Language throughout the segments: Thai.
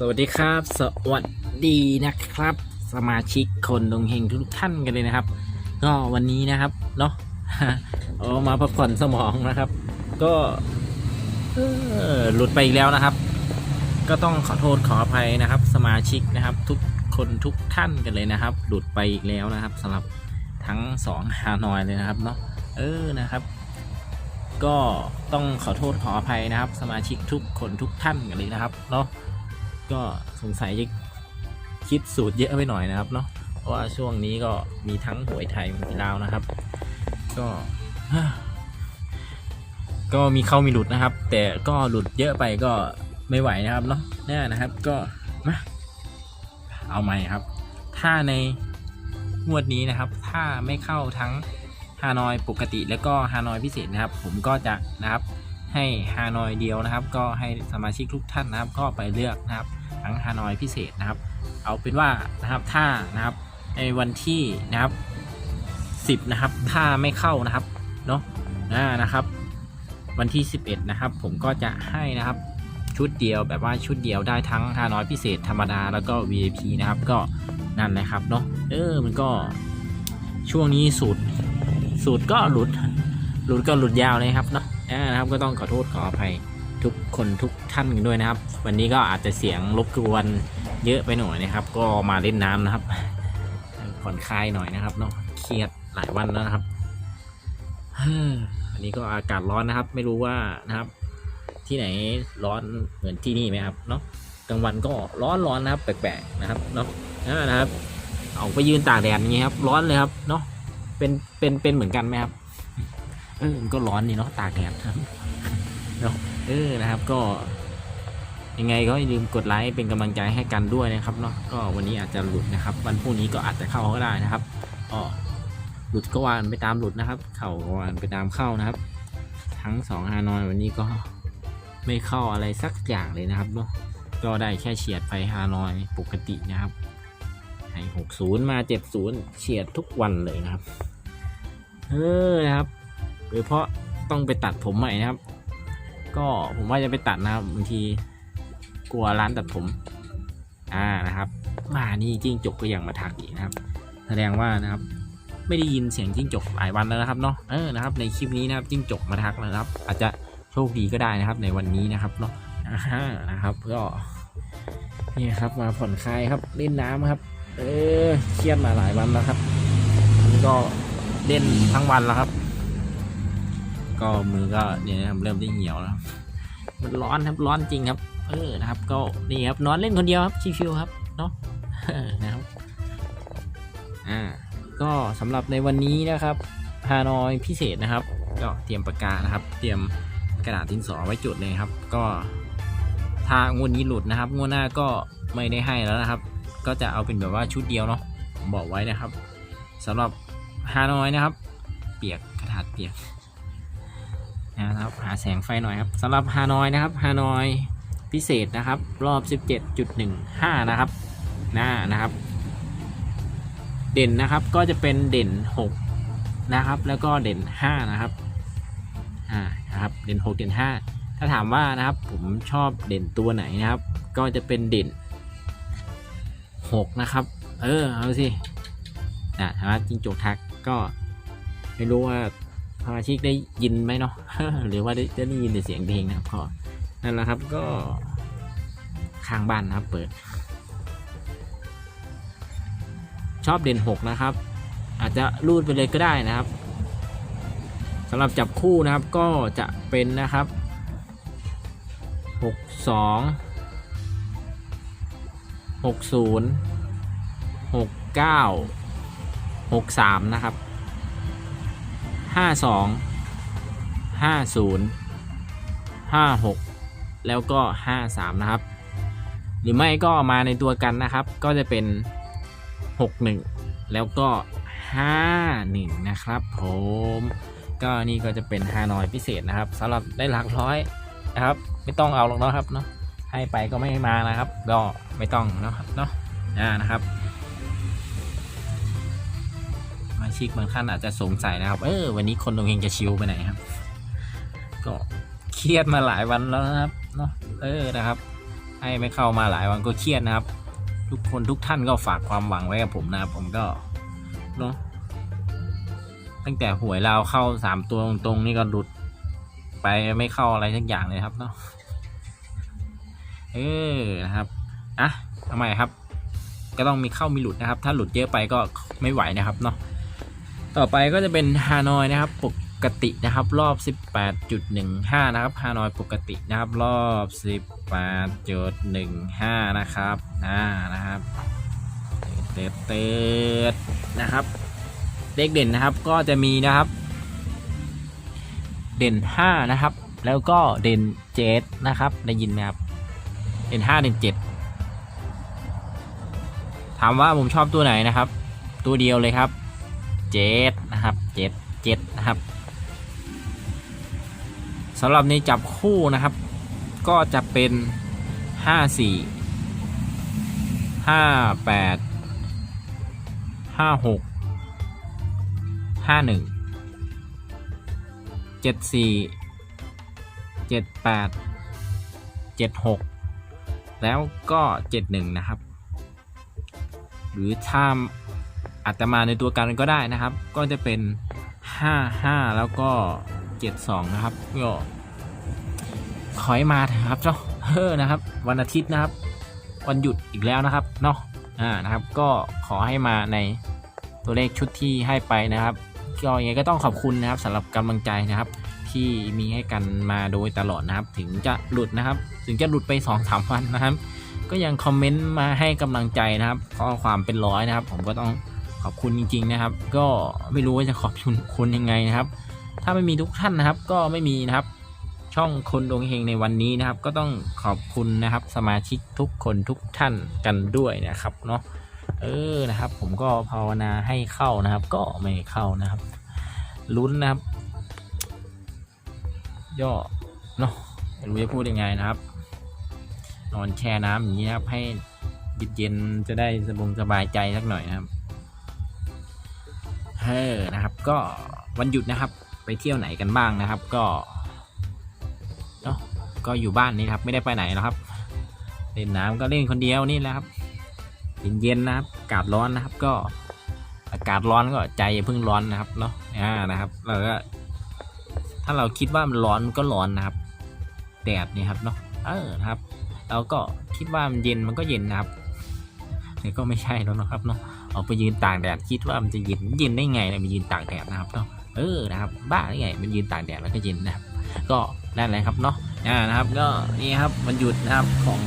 สวัสดีครับ สวัสดีนะครับ สมาชิกคนดงเฮงทุกท่านกันเลยนะครับ ก็วันนี้นะครับเนาะเอามาพักผ่อนสมองนะครับ ก็หลุดไปอีกแล้วนะครับ ก็ต้องขอโทษขออภัยนะครับ สมาชิกนะครับ ทุกคนทุกท่านกันเลยนะครับ หลุดไปอีกแล้วนะครับสำหรับทั้งสองฮานอยเลยนะครับเนาะเออนะครับก็ต้องขอโทษขออภัยนะครับ สมาชิกทุกคนทุกท่านกันเลยนะครับเนาะ ก็สงสัยจะคิดสูตรเยอะไปหน่อยนะครับเนาะเพราะว่าช่วงนี้ก็มีทั้งหวยไทยหวยลาวนะครับ ก็ก็มีเข้ามีหลุดนะครับ แต่ก็หลุดเยอะไปก็ไม่ไหวนะครับเนาะแน่นะครับก็มาเอาใหม่ครับ ถ้าในงวดนี้นะครับ ถ้าไม่เข้าทั้งฮานอยปกติแล้วก็ฮานอยพิเศษนะครับ ผมก็จะนะครับ ให้ฮานอยเดียวนะครับ ก็ให้สมาชิกทุกท่านนะครับ ก็ไปเลือกนะครับทั้งฮานอยพิเศษนะครับ เอาเป็นว่านะครับถ้านะครับในวันที่นะครับ 10 นะครับ ถ้าไม่เข้านะครับเนาะอ่านะครับ วันที่ 11 นะครับ ผมก็จะให้นะครับชุดเดียวแบบว่าชุดเดียวได้ทั้งฮานอยพิเศษธรรมดาแล้วก็ VIP นะครับ ก็นั่นแหละครับเนาะเออมันก็ช่วงนี้สูตรสูตรก็หลุด หลุดก็หลุดยาวเลยครับเนาะ นะครับก็ต้องขอโทษขออภัยทุกคนทุกท่านกันด้วยนะครับ วันนี้ก็อาจจะเสียงรบกวนเยอะไปหน่อยนะครับ ก็มาเล่นน้ำนะครับผ่อนคลายหน่อยนะครับเนาะเครียดหลายวันแล้วนะครับอันนี้ก็อากาศร้อนนะครับ ไม่รู้ว่านะครับ ที่ไหนร้อนเหมือนที่นี่ไหมครับเนาะกลางวันก็ร้อนร้อนนะครับ แปลกๆนะครับเนาะนะครับออกไปยืนตากแดดอย่างนี้ครับ ร้อนเลยครับเนาะเป็นเป็นเป็นเหมือนกันไหมครับ เออก็ร้อนนี่เนาะตากแดดครับเนาะเออนะครับก็ ยังไงก็อย่าลืมกดไลค์เป็นกำลังใจให้กันด้วยนะครับเนาะก็วันนี้อาจจะหลุดนะครับ วันพรุ่งนี้ก็อาจจะเข้าก็ได้นะครับก็หลุดก็วานไปตามหลุดนะครับ เข่าก็วานไปตามเข้านะครับ ทั้งสองฮานอยวันนี้ก็ไม่เข้าอะไรสักอย่างเลยนะครับเนาะก็ได้แค่เฉียดไปฮานอยปกตินะครับให้หกศูนย์มาเจ็ดศูนย์เฉียดทุกวันเลยนะครับ เออนะครับ โดยเฉพาะต้องไปตัดผมใหม่นะครับ ก็ผมว่าจะไปตัดนะครับบางทีกลัวร้านตัดผม อ่านะครับ มานี่จิ้งจกก็ยังมาทักอีกนะครับ แสดงว่านะครับ ไม่ได้ยินเสียงจิ้งจกหลายวันแล้วนะครับเนาะเออนะครับ ในคลิปนี้นะครับจิ้งจกมาทักแล้วนะครับ อาจจะโชคดีก็ได้นะครับ ในวันนี้นะครับเนาะอ่านะครับก็นี่ครับมาผ่อนคลายครับเล่นน้ำครับ เออเครียดมาหลายวันแล้วครับก็เล่นทั้งวันแล้วครับ ก็มือก็เนี่ยนะครับเริ่มจะเหี่ยวแล้วมันร้อนครับร้อนจริงครับ เออนะครับ ก็นี่ครับนอนเล่นคนเดียวครับชิวๆครับเนาะนะครับอ่าก็สำหรับในวันนี้นะครับฮานอยพิเศษนะครับ ก็เตรียมปากกานะครับ เตรียมกระดาษดินสอไว้จุดเลยครับ ก็ถ้างวดนี้หลุดนะครับงวดหน้าก็ไม่ได้ให้แล้วนะครับ ก็จะเอาเป็นแบบว่าชุดเดียวเนาะผมบอกไว้นะครับสำหรับฮานอยนะครับ เปียกกระดาษเปียก นะครับหาแสงไฟหน่อยครับสำหรับฮานอยนะครับฮานอยพิเศษนะครับ รอบ 17.15 นะครับ หน้านะครับ เด่นนะครับก็จะเป็นเด่น 6 นะครับ แล้วก็เด่น 5 นะครับอ่านะครับเด่น 6 เด่น 5 ถ้าถามว่านะครับผมชอบเด่นตัวไหนนะครับ ก็จะเป็นเด่นหกนะครับ เออเอาสินะถามว่าจิงจกทักก็ไม่รู้ว่า สมาชิกได้ยินไหมเนาะ หรือว่าได้ได้ยินแต่เสียงเพลงนะครับก็นั่นแหละครับก็ข้างบ้านนะครับ เปิด ชอบเด่นหกนะครับ อาจจะรูดไปเลยก็ได้นะครับสำหรับจับคู่นะครับก็จะเป็นนะครับหกสองหกศูนย์หกเก้าหกสามนะครับ ห้าสองห้าศูนย์ห้าหกแล้วก็ห้าสามนะครับ หรือไม่ก็มาในตัวกันนะครับ ก็จะเป็นหกหนึ่งแล้วก็ห้าหนึ่งนะครับ ผมก็นี่ก็จะเป็นฮานอยพิเศษนะครับสำหรับได้หลักร้อยนะครับ ไม่ต้องเอาหรอกเนาะครับเนาะให้ไปก็ไม่ให้มานะครับ ก็ไม่ต้องเนาะครับเนาะนะครับ มาชิกบางท่านอาจจะสงสัยนะครับ เออวันนี้คนดวงเฮงจะชิลไปไหนครับ ก็เครียดมาหลายวันแล้วนะครับเนาะเออนะครับให้ไม่เข้ามาหลายวันก็เครียดนะครับ ทุกคนทุกท่านก็ฝากความหวังไว้กับผมนะครับ ผมก็เนาะตั้งแต่หวยเราเข้าสามตัวตรงๆนี่ก็หลุดไปไม่เข้าอะไรสักอย่างเลยครับเนาะเออนะครับอะทำไมครับ ก็ต้องมีเข้ามีหลุดนะครับ ถ้าหลุดเยอะไปก็ไม่ไหวนะครับเนาะ ต่อไปก็จะเป็นฮานอยนะครับปกตินะครับรอบ 18.15 นะครับฮานอยปกตินะครับรอบ 18.15 นะครับอ่านะครับเตดเตดนะครับเลขเด่นนะครับก็จะมีนะครับ เด่น 5 นะครับ แล้วก็เด่น 7 นะครับ ได้ยินไหมครับเด่น 5 เด่น 7 ถามว่าผมชอบตัวไหนนะครับ ตัวเดียวเลยครับ 7นะครับ7 7นะครับสำหรับในจับคู่นะครับ ก็จะเป็น5 4 5 8 5 6ห้าหนึ่งเจ็ดสี่เจ็ดแปดเจ็ดหกแล้วก็เจ็ดหนึ่งนะครับ หรือถ้า อาจจะมาในตัวกันก็ได้นะครับ ก็จะเป็นห้าห้าแล้วก็เจ็ดสองนะครับก็ขอให้มาเถอะครับเจ้าเฮ้อนะครับ วันอาทิตย์นะครับ วันหยุดอีกแล้วนะครับเนาะอ่านะครับ ก็ขอให้มาในตัวเลขชุดที่ให้ไปนะครับก็ยังไงก็ต้องขอบคุณนะครับสำหรับกำลังใจนะครับ ที่มีให้กันมาโดยตลอดนะครับ ถึงจะหลุดนะครับ ถึงจะหลุดไป2อสามวันนะครับ ก็ยังคอมเมนต์มาให้กำลังใจนะครับข้อความเป็นร้อยนะครับ ผมก็ต้อง อบคุณจริง ๆนะครับ ก็ไม่รู้ว่าจะขอบคุณคุณยังไงนะครับ ถ้าไม่มีทุกท่านนะครับ ก็ไม่มีนะครับ ช่องคนดวงเฮงในวันนี้นะครับ ก็ต้องขอบคุณนะครับ สมาชิกทุกคนทุกท่านกันด้วยนะครับเนาะเออนะครับ ผมก็ภาวนาให้เข้านะครับ ก็ไม่เข้านะครับลุ้นนะครับ ย่อเนาะไม่รู้จะพูดยังไงนะครับ นอนแช่น้ำอย่างนี้ครับให้เย็นๆจะได้สบงสบายใจสักหน่อยนะครับ เฮ้อนะครับ ก็วันหยุดนะครับ ไปเที่ยวไหนกันบ้างนะครับ ก็เนาะก็อยู่บ้านนี่ครับ ไม่ได้ไปไหนหรอกครับเล่นน้ำก็เล่นคนเดียวนี่แหละครับเย็นๆนะครับอากาศร้อนนะครับ ก็ อากาศร้อนก็ใจอย่าเพิ่งร้อนนะครับเนาะอ่านะครับเราก็ถ้าเราคิดว่ามันร้อนก็ร้อนนะครับ แดดนี่ครับเนาะเออนะครับ เราก็คิดว่ามันเย็นมันก็เย็นนะครับแต่ก็ไม่ใช่แล้วนะครับเนาะ ออกไปยืนตากแดดคิดว่ามันจะเย็นเย็นได้ไงมันยืนตากแดดนะครับเนาะเออนะครับบ้าได้ไงมันยืนตากแดดแล้วก็เย็นนะครับ ก็นั่นแหละครับเนาะอ่านะครับ ก็นี่ครับมันหยุดนะครับของ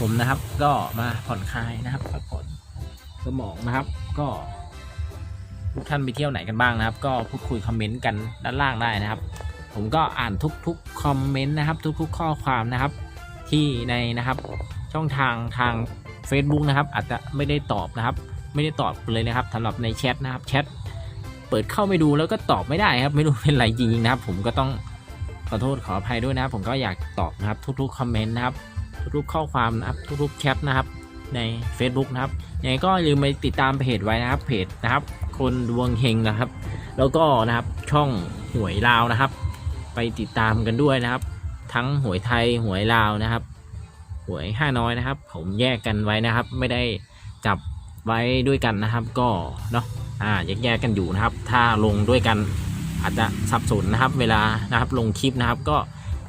ผมนะครับ ก็มาผ่อนคลายนะครับพักผ่อนสมองนะครับ ก็ทุกท่านไปเที่ยวไหนกันบ้างนะครับ ก็พูดคุยคอมเมนต์กันด้านล่างได้นะครับ ผมก็อ่านทุกๆคอมเมนต์นะครับ ทุกๆข้อความนะครับ ที่ในนะครับ ช่องทางทาง Facebook นะครับ อาจจะไม่ได้ตอบนะครับ ไม่ได้ตอบเลยนะครับสำหรับในแชทนะครับแชทเปิดเข้าไม่ดูแล้วก็ตอบไม่ได้ครับ ไม่รู้เป็นไรจริงๆนะครับ ผมก็ต้องขอโทษขออภัยด้วยนะครับ ผมก็อยากตอบนะครับ ทุกๆคอมเมนต์นะครับ ทุกๆข้อความนะครับ ทุกๆแชทนะครับ ใน Facebook นะครับยังไงก็อย่าลืมไปติดตามเพจไว้นะครับเพจนะครับ คนดวงเฮงนะครับ แล้วก็นะครับช่องหวยลาวนะครับ ไปติดตามกันด้วยนะครับ ทั้งหวยไทยหวยลาวนะครับหวยห้าน้อยนะครับ ผมแยกกันไว้นะครับ ไม่ได้จับ ไว้ด้วยกันนะครับ ก็เนาะอ่าแยกแยกๆกันอยู่นะครับ ถ้าลงด้วยกันอาจจะสับสนนะครับ เวลานะครับลงคลิปนะครับ ก็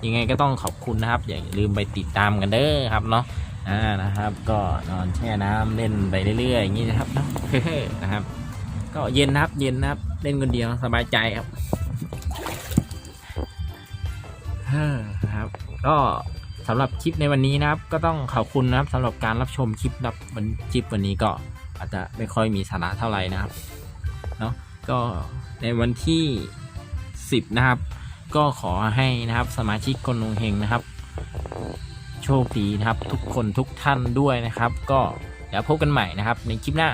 ยังไงก็ต้องขอบคุณนะครับ อย่าลืมไปติดตามกันเด้อครับเนาะอ่านะครับ ก็นอนแช่น้ำเล่นไปเรื่อยๆอย่างนี้นะครับเนาะนะครับ ก็เย็นนะครับเย็นนะครับ เล่นคนเดียวสบายใจครับฮ้อนะครับ ก็สำหรับคลิปในวันนี้นะครับ ก็ต้องขอบคุณนะครับสำหรับการรับชมคลิปรับวันคลิปวันนี้ก็ อาจจะไม่ค่อยมีสาระเท่าไหร่นะครับเนาะก็ในวันที่ 10 นะครับ ก็ขอให้นะครับสมาชิกคนลงเฮงนะครับ โชคดีนะครับทุกคนทุกท่านด้วยนะครับ ก็เดี๋ยวพบกันใหม่นะครับ ในคลิปหน้า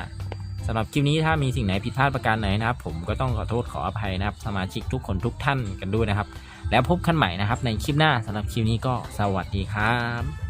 สำหรับคลิปนี้ถ้ามีสิ่งไหนผิดพลาดประการไหนนะครับ ผมก็ต้องขอโทษขออภัยนะครับ สมาชิกทุกคนทุกท่านกันด้วยนะครับ แล้วพบกันใหม่นะครับ ในคลิปหน้าสำหรับคลิปนี้ก็สวัสดีครับ